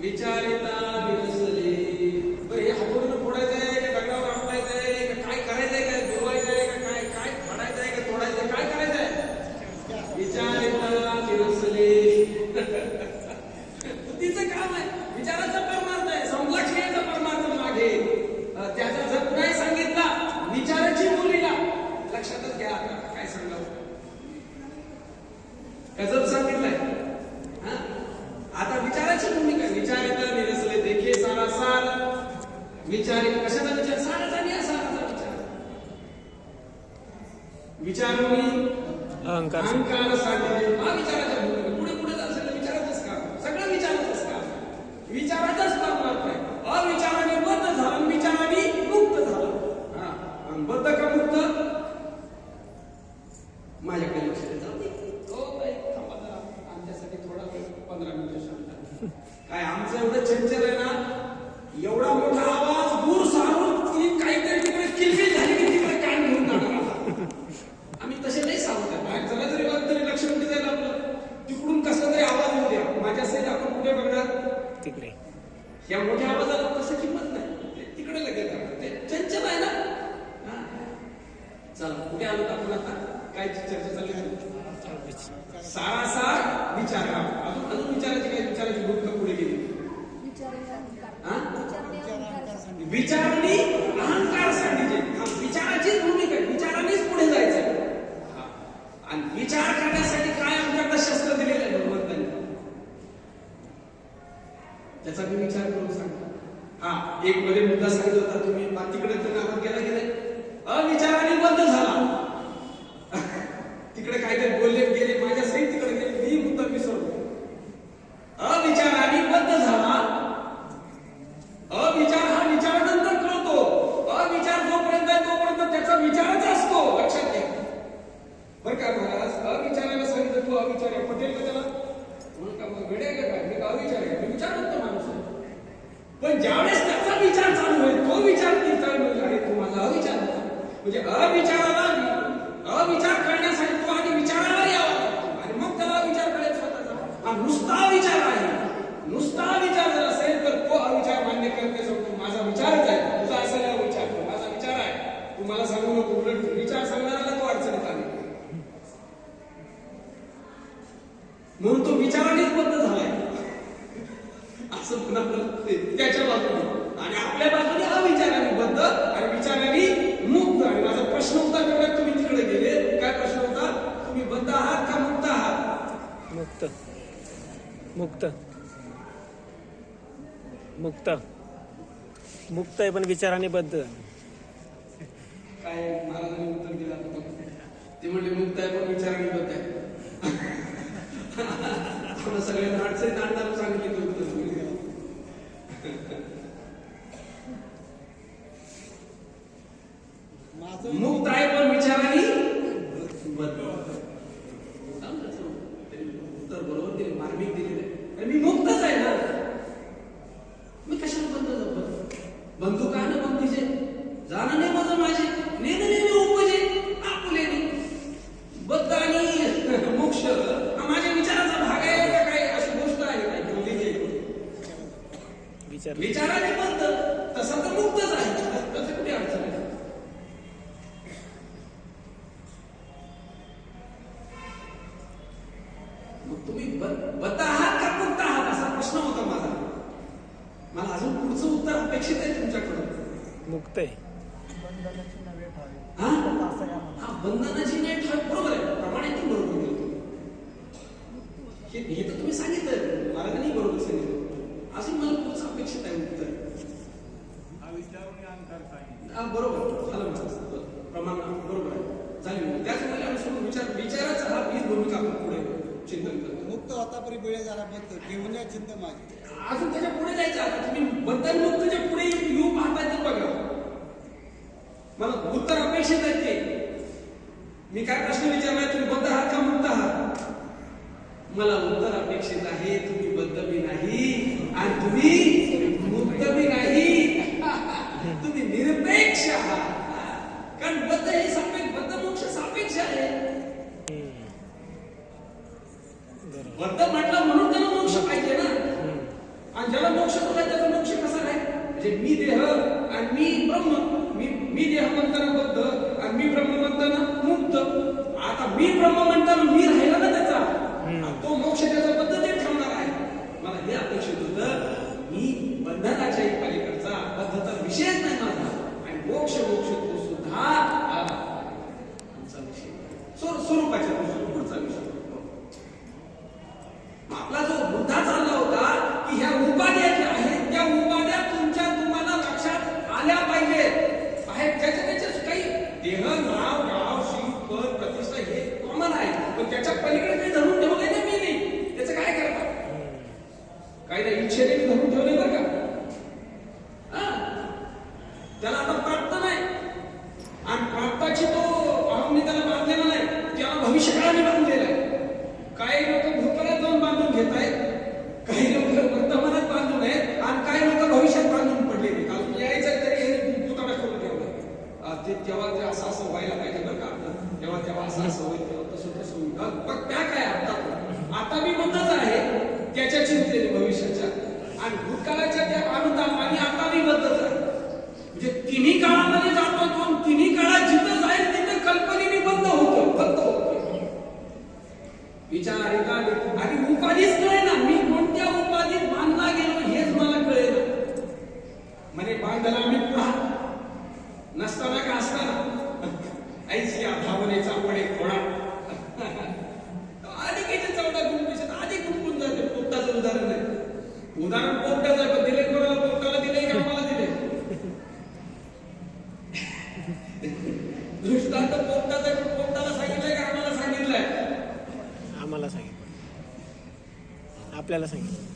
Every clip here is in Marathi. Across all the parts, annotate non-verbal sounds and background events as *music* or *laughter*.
विचारिता विरसले विचारूनी अहंकार. पुढे पुढे जात सगळं विचारायचंच का सगळं का तिकडे. या मोठ्या आवाजाला कसं किंमत नाही. तिकडे चंचल आहे ना? चला कुठे आलो आपण आता काय चर्चा चालली सारा सार विचार. अजून अजून विचारायची काय? विचारायची पुढे गेली. विचारणी एक मध्ये मुद्दा सांगितला होता तुम्ही तिकडे तर मुक्त. मुक्त आहे पण विचाराने बद्ध. मुक्त आहे पण विचाराने मुक्त आहे पण विचाराने बंद तसा तर मुक्तच आहे. कुठे अडचण आहे? घेऊन पुढे चिंतन करतो. मुक्त आतापरी वेळ झाला बंद घेऊन या चिंतन माझी. अजून त्याच्या पुढे जायचं आता तुम्ही मुक्त जे पुढे येऊ पाहताय तर बघा. मला उत्तर अपेक्षित आहे ते. मी काय प्रश्न विचारलाय तुम्ही बद्ध आहात का मुक्त आहात? मला उत्तर अपेक्षित आहे तुम्ही बद्ध बी नाही. आणि तुम्ही मुक्त बी नाही. मी देह आणि मी ब्रह्म मी मी देह म्हणताना बद्ध आणि मी ब्रह्म म्हणताना मुक्त. आता मी ब्रह्म म्हणताना मी राहिला आपल्याला सांगितलं.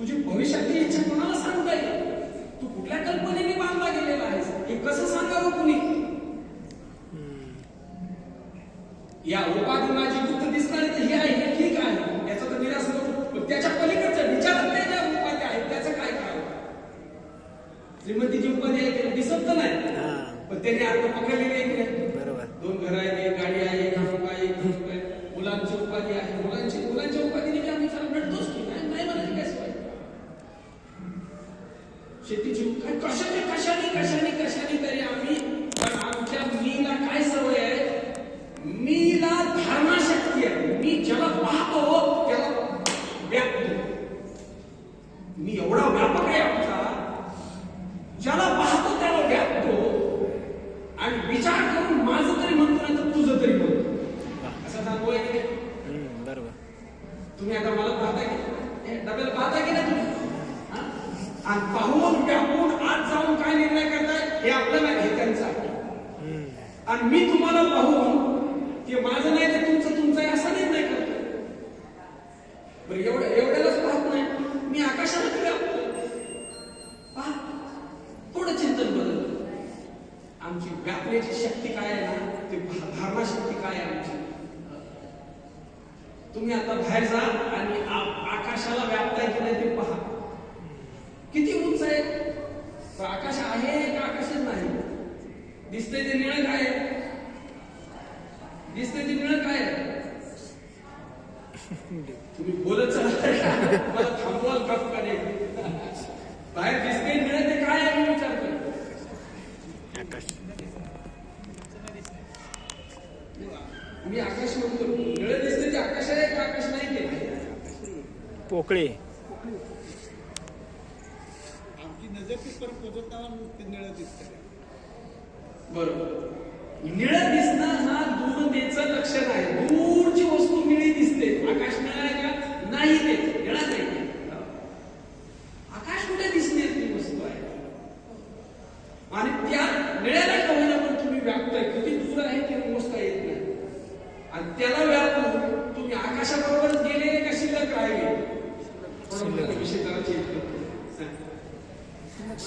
तुझी भविष्यातली इच्छा कोणाला सांगता येईल? तू कुठल्या कल्पनेने बांधला गेलेला आहेस? हे कसं सांगावं कुणी? या उपाधनाची गुप्त दिसणारी तर ही आहे हे ठीक आहे. याचा तर निराश नको. त्याच्या पलीकडचा विचारात त्या ज्या उपाधी आहेत त्याचं काय काय श्रीमंतीची उपाधी आहे त्याला दिसत नाही. पण त्याने आता पकडलेली करण्याची शक्ती काय आहे ना ती धारणा शक्ती काय आहे आमची? तुम्ही आता बाहेर जा मी आकाश म्हणतो नळ दिसते ते आकाश आहे का आकाश नाही. ते पोकळे. आमची नजर तिथपर्यंत पोहोचत नाही ते निळं दिसतं बरोबर. निळ दिसणं हा दूरतेचं लक्षण आहे. दूरची वस्तू निळी दिसते. आकाश नाही का? नाही ते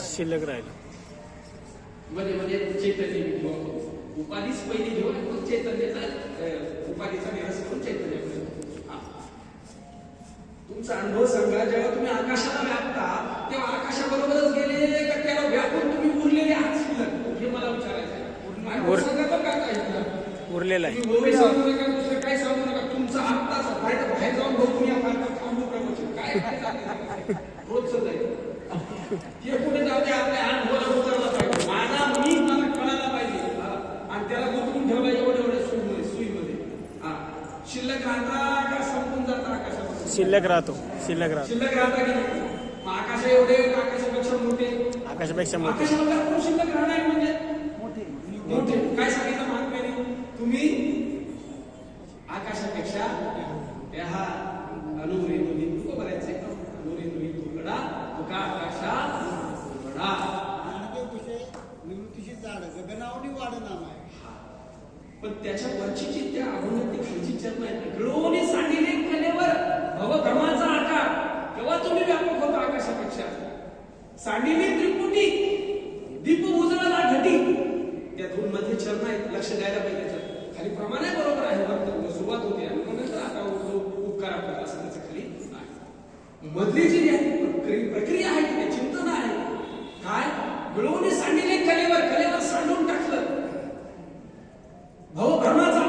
शिल्लक राहील. मध्ये मध्ये चैतन्य उपाधीच पहिली घेऊन आणि मग चैतन्याचा उपाधीचा निरस करून चैतन्य तुमचा अनुभव सांगा जेव्हा तुम्ही आकाशाला व्यापता तेव्हा आकाशाबरोबरच गेलेले का त्याला व्यापून तुम्ही उरलेले आहात शिल्लक. हे मला विचारायचं उरलेला आहे. काय सांगू नका तुमचा आत्ताचा बाहेर जाऊन बघून या ते कुठे आपल्या हात बोला उतरला पाहिजे माझा मी मला कळायला पाहिजे आणि त्याला गुंतवून ठेवला एवढे एवढे सुईमध्ये सुईमध्ये शिल्लक राहता का संपून जाता शिल्लक राहतो. शिल्लक राहतो शिल्लक राहता की आकाश एवढे आकाशापेक्षा मोठे. आकाशापेक्षा मोठे शिल्लक राहणार म्हणजे? मोठे. मोठे. काय सांगितलं तुम्ही चर्चेची त्या खालची चर्चा कलेवर आकार. तेव्हा तुम्ही व्यापक होता आकाशापेक्षा? त्रिपुटी दीप घटी. त्या दोन मध्ये चरण आहेत लक्ष द्यायला पाहिजे खाली बरोबर आहे सुरुवात होते नंतर आता उपकार आपल्याला खाली मधली जी प्रक्रिया आहे ते चिंतन आहे. काय? मिळवून सांडिले कलेवर कलेवर सांडून टाकलं. भाऊ भ्रमाचा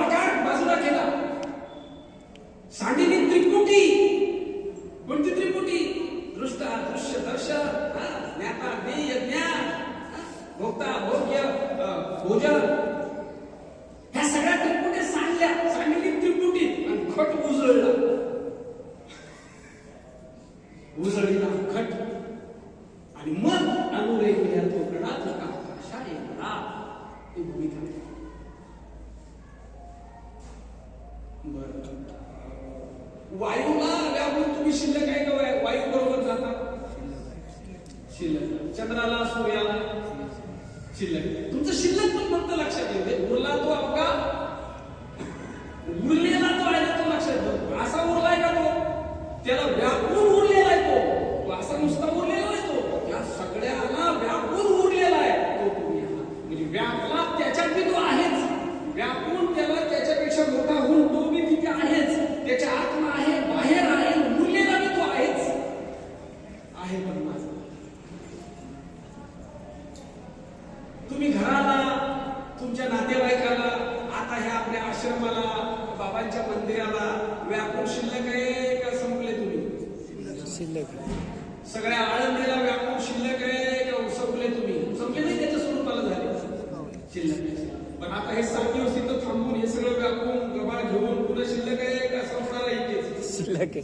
शिल्लक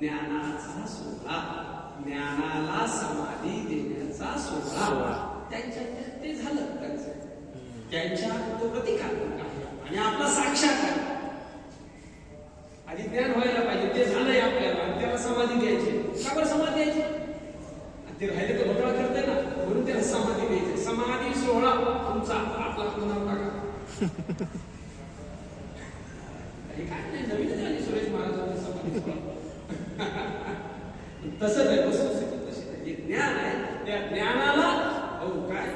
ज्ञानाचा ज्ञानाला समाधी देण्याचा सोहळा त्यांच्या ते झालं त्यांचं. त्यांच्या तो प्रतिकात्मक आहे आणि आपला साक्षात आधी ज्ञान व्हायला पाहिजे. ते झालंय आपल्याला. त्याला समाधी द्यायची. का बरं समाधी द्यायची? ते राहिले तर घोटाळा करते ना म्हणून त्याला समाधी समाधी सोहळा तुमचा. आपला कोणावर टाका. झाली सुरेश समाधी *laughs* ज्ञान आहे त्या ज्ञानाला काय?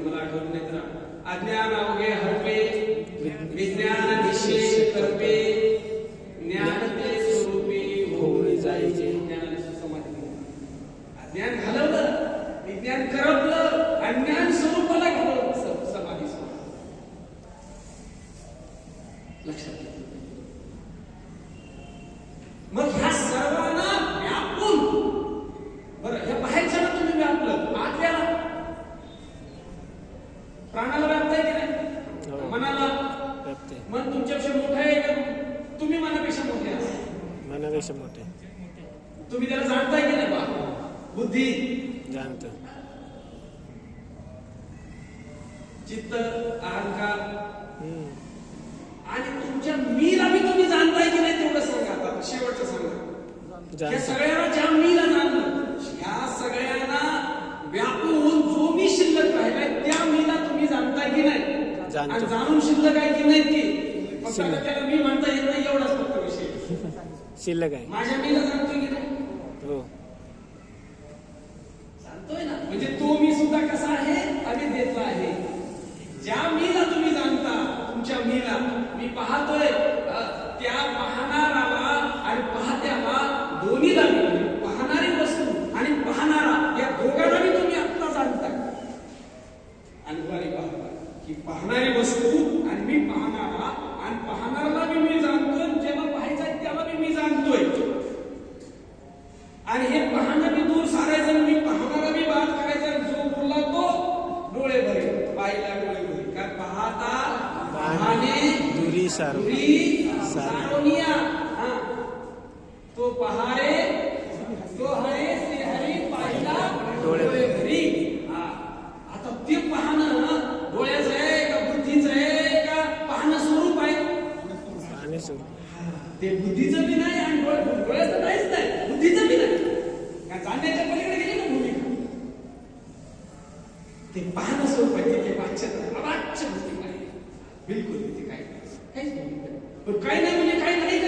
मला नाही तर अज्ञान अवघे हरपे विज्ञान निशेष करपे. अजून शिल्लक आहे की नाही ती? त्याला मी म्हणता येत नाही एवढाच फक्त विषय. शिल्लक आहे. माझ्या मीला सांगतो की Saro. Saro. काहीच नाही. पण काही नाही म्हणजे काही नाही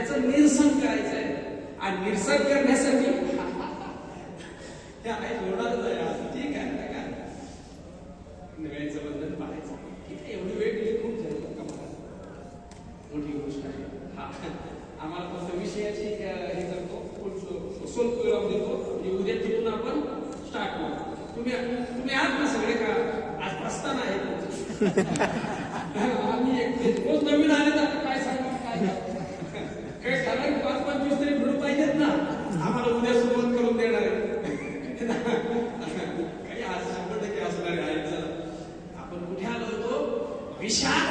त्याचं निरसन करायचं आहे आणि निरसन करण्यासाठी ठीक आहे ना बंधन पाहायचं. एवढी वेळ दिली खूप झाली. का मला मोठी गोष्ट आहे. हा. आम्हाला फक्त विषयाची हे करतो. देतो. उद्या तिथून आपण स्टार्ट करू. तुम्ही तुम्ही आहात ना सगळे का? आज प्रस्थान आहे Isha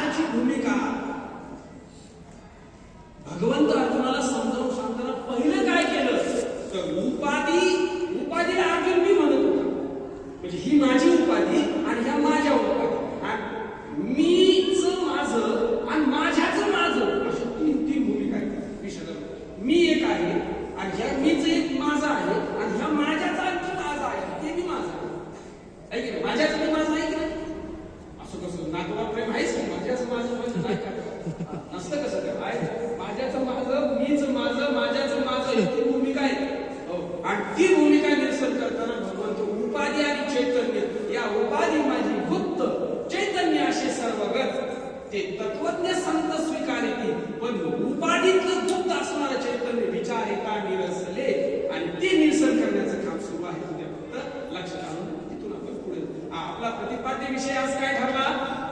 आपला प्रतिपाद्य विषय आज काय ठरला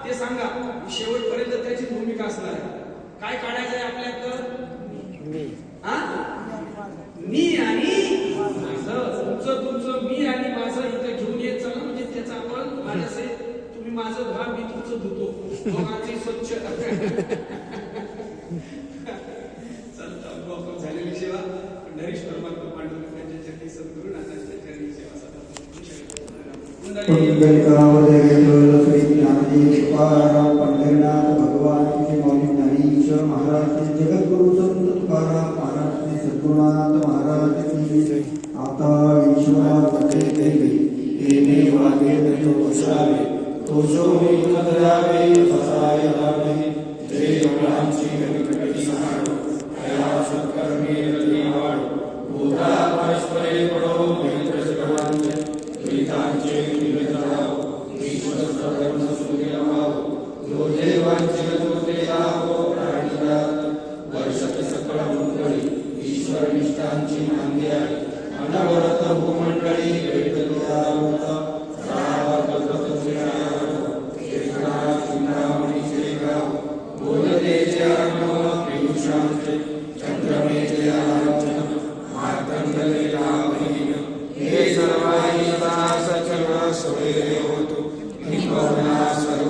ते सांगा. शेवटपर्यंत त्याची भूमिका असणार आहे. काय काढायचं आहे आपल्या तर मी. आणि माझं. तुमचं तुमचं मी आणि माझं इथं घेऊन येत चला. म्हणजे त्याचा आपण माझ्यासहित तुम्ही माझं भाग मी तुमचं धुतो. स्वच्छ. *laughs* पुष्कलिकामध्ये वेगवेगळं भगवान श्री मौली ज्ञानेश्वर महाराज जगद्गुरु